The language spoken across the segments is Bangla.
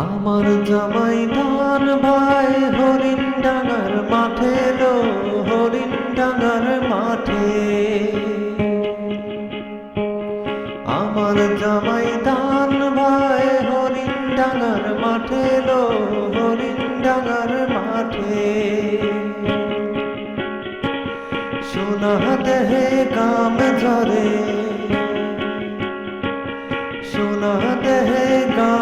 আমার জামাই ধান ভাই হরিণ ডাঙার মাঠে লো, হরিণ ডাঙার মাঠে। আমার জামাই ধান ভাই হরিণ ডাঙার মাঠে লো, হরিণ ডাঙার মাঠে। সোনা দেহে কাম ঝরে, সোনা দেহে দেখা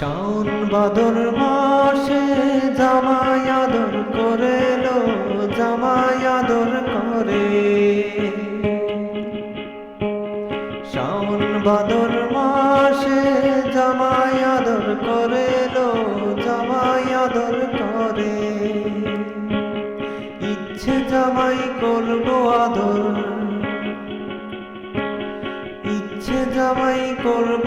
শাওন বাদর মাসে জামাই আদর করে লো, জামাই আদর করে। শাওন বাদর মাসে জামাই আদর করে লো, জামাই আদর করে। ইচ্ছে জামাই করব আদর, ইচ্ছে জামাই করব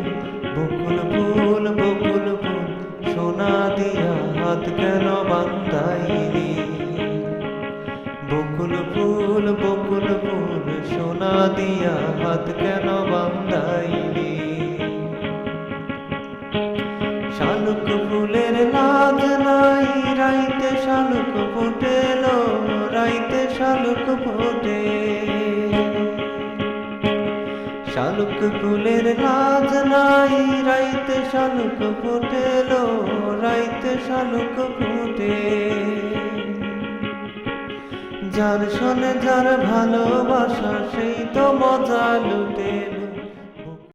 হাত কেন বান্ধাইলি বকুল ফুল বকুল ফুল, সোনা দিয়া হাত কেন বান্ধাইলি শালুক ফুলের লাজ নাই, রাইতে শালুক ফুটেলো, রাইতে শালুক ফোটে। শালুক ফুলের লাজ নাই, রাইতে শালুক ফুটেলো, রাইতে শালুক ফুটে। যার শোনে যার ভালোবাসা, সেই তো মজা লুটে।